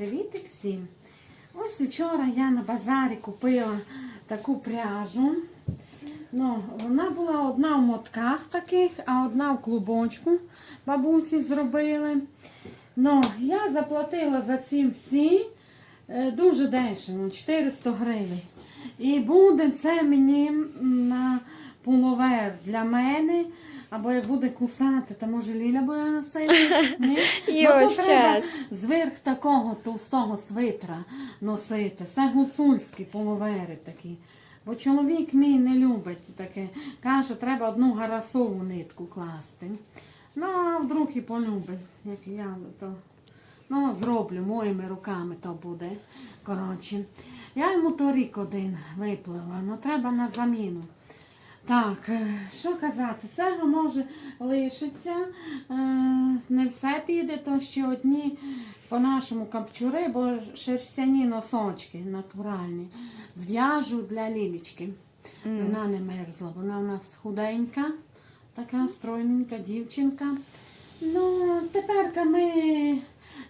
Привітик всім! Ось вчора я на базарі купила таку пряжу. Ну, вона була одна в мотках таких, а одна в клубочку бабусі зробили. Ну, я заплатила за ці всі е, дуже дешево, 400 гривень. І буде це мені на пуловер для мене. Або як буде кусати, то може Ліля буде носити? Ні? Йо, Ну, то треба щас. зверх такого товстого свитра носити. Це гуцульські половери такі. Бо чоловік мій не любить таке. Каже, треба одну гарасову нитку класти. Ну, а вдруг і полюбить, як я то. Ну, зроблю моїми руками то буде. Коротше. Я йому торік один виплила, ну треба на заміну. Так, е, що казати, всього може лишиться, е, не все піде, то ще одні по-нашому капчури, бо шерстяні носочки натуральні. Зв'яжу для лілічки. Вона не мерзла, вона у нас худенька, така стройненька дівчинка. Ну, тепер ми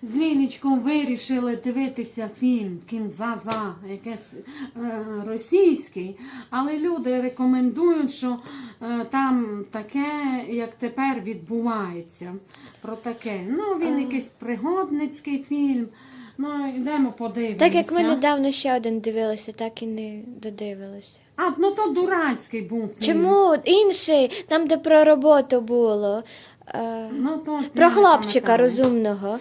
з Лілічком вирішили дивитися фільм Кінзаза, якийсь е, російський, але люди рекомендують, що е, там таке, як тепер відбувається. Про таке. Ну, він якийсь пригодницький фільм. Ну, йдемо подивимося. Так як ми недавно ще один дивилися, так і не додивилися. А, ну то дурацький був фільм. Чому інший, там, де про роботу було, е, Ну, то, ти про не хлопчика пам'ятаєш. розумного.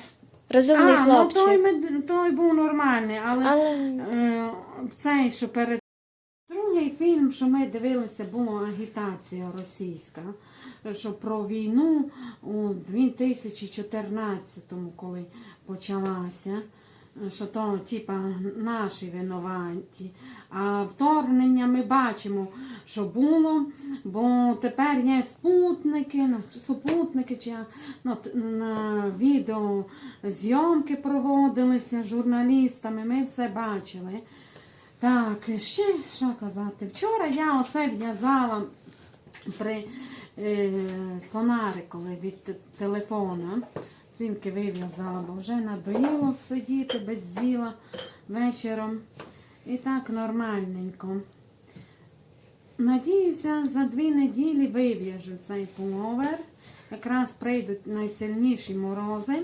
Розумний а, хлопчик. Ну, той, ми- той був нормальний, але, Але Е, цей, що перед другий фільм, що ми дивилися, була агітація російська, що про війну у 2014-му, коли почалася. Що то, типа, наші винуваті. А вторгнення ми бачимо, що було, бо тепер є спутники, ну, супутники, чи ну, на відео зйомки проводилися журналістами, ми все бачили. Так, ще що казати? Вчора я оце в'язала при е, фонарикові від телефона. Цінки вив'язала, бо вже надоїло сидіти без діла вечором. І так нормальненько. Надіюся, за дві неділі вив'яжу цей пуловер. Якраз прийдуть найсильніші морози.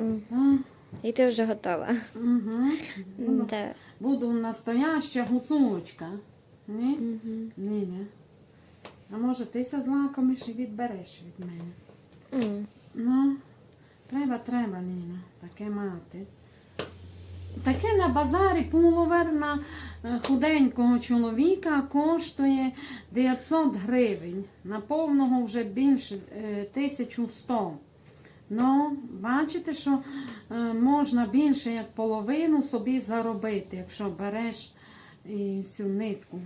М. І ти вже готова. угу. Буду, Да. буду настояща гуцулочка. Ні? Мгм. Ні, не. А може ти ся злакомиш і відбереш від мене? М. Ну, треба, треба, Ніна, таке мати. Таке на базарі пуловер на е, худенького чоловіка коштує 900 гривень. На повного вже більше е, 1100. Ну, бачите, що е, можна більше як половину собі заробити, якщо береш цю нитку.